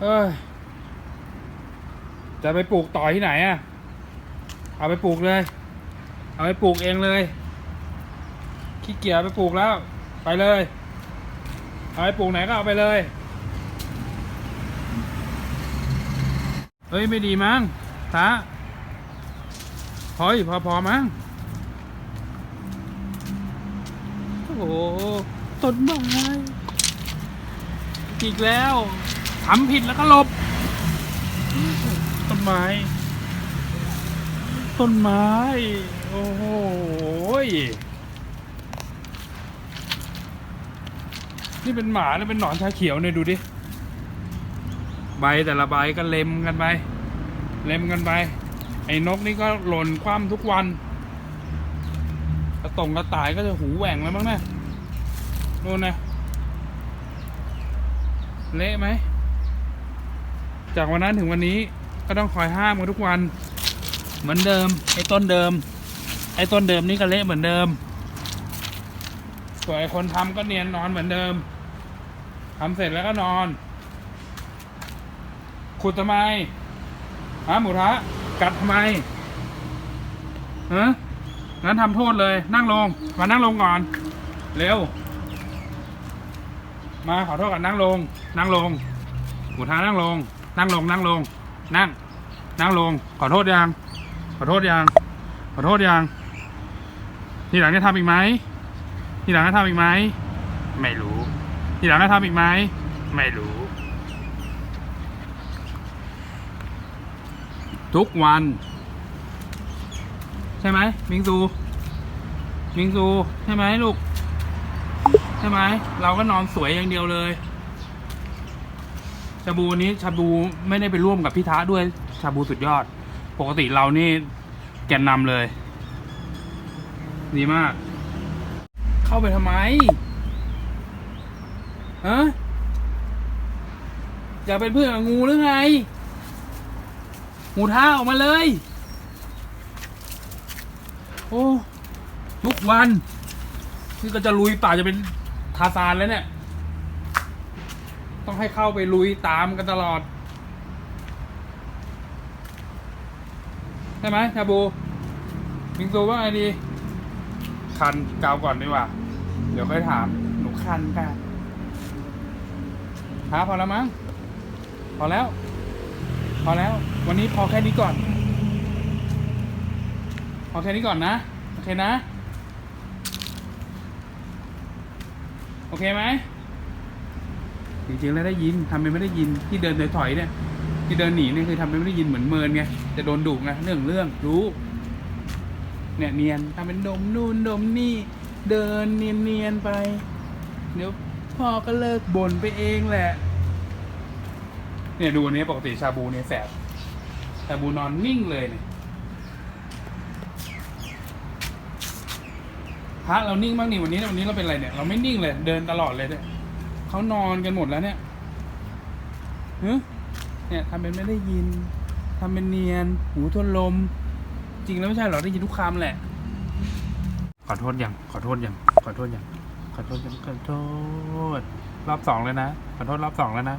เอ้ยจะไปปลูกต่อที่ไหนอะเอาไปปลูกเลย เอาไปปลูกเองเลย ขี้เกียจไปปลูกแล้ว ไปเลย เอาไปปลูกไหนก็เอาไปเลย เฮ้ยไม่ดีมั้งตาพอยพอพอมั้ง โอ้โหต้นไม้อีกแล้ว ทำผิดแล้วก็หลบ ต้นไม้ ต้นไม้ โอ้โหยนี่เป็นหมาหรือเป็นหนอนชาเขียวเนี่ยดูดิ ใบแต่ละใบก็เล็มกันไป เล็มกันไป ไอ้นกนี่ก็หล่นคว่ำทุกวัน กระตงกระต่ายก็จะหูแหว่งแล้วมั้งเนี่ยนู่นนะเละไหม จากวันนั้นถึงวันนี้ก็ต้องคอยห้ามกันทุกวัน เหมือนเดิม ไอ้ต้นเดิม ไอ้ต้นเดิมนี่ก็เละเหมือนเดิมส่วนไอ้คนทำก็เนียนนอนเหมือนเดิมทำเสร็จแล้วก็นอน ขุดทำไมฮะหมูทะกัดทำไมฮะงั้นทำโทษเลย นั่งลง มานั่งลงก่อน เร็ว มาขอโทษกันนั่งลง นั่งลงหมูทานั่งลง นั่งลงนั่งลง นั่ง นั่งลง ขอโทษยัง ขอโทษยัง ขอโทษยัง ทีหลังจะทำอีกไหมทีหลังจะทำอีกไหม ไม่รู้ ทีหลังจะทำอีกไหม ไม่รู้ ทุกวัน ใช่ไหมมิงซู มิงซู ใช่ไหมลูก ใช่ไหม เราก็นอนสวยอย่างเดียวเลย ชาบูนี้ชาบูไม่ได้ไปร่วมกับพี่ท้าด้วยชาบูสุดยอด ปกติเรานี่แกนนำเลย ดีมาก เข้าไปทำไมฮะอยากเป็นเพื่อนกับงูหรือไงงูท้าออกมาเลย โอ้ทุกวันนี่ก็จะลุยป่าจะเป็นทาซานแล้วเนี่ย ต้องให้เข้าไปลุยตามกันตลอด ใช่ไหมชาบูมิงซูว่าไงดี คันกาวก่อนดีกว่า เดี๋ยวค่อยถาม หนูคันกันหาพอแล้วมั้ง พอแล้ว พอแล้ว วันนี้พอแค่นี้ก่อน พอแค่นี้ก่อนนะ โอเคนะ โอเคไหม จริงๆแล้วได้ยินทำเป็นไม่ได้ยินที่เดินถอยๆเนี่ย ที่เดินหนีเนี่ยคือทำเป็นไม่ได้ยินเหมือนเมินไงจะโดนดุไงเรื่องเรื่องรู้เนี่ยเนียนทำเป็นดมนู่นดมนี่ เดินเนียนเนียนๆไป เดี๋ยวพ่อก็เลิกบ่นไปเองแหละ เนี่ยดูอันนี้ปกติชาบูเนี่ยแสบชาบูนอนนิ่งเลยเนี่ยพระเรานิ่งบ้างนี่วันนี้วันนี้เราเป็นอะไรเนี่ย เราไม่นิ่งเลย เดินตลอดเลยเนี่ย เขานอนกันหมดแล้วเนี่ยเนี่ยทำเป็นไม่ได้ยินทำเป็นเนียน หูทวนลม จริงแล้วไม่ใช่หรอได้ยินทุกคำแหละ ขอโทษยังขอโทษยังขอโทษยังขอโทษยังขอโทษ รอบสองเลยนะ ขอโทษรอบสองแล้วนะ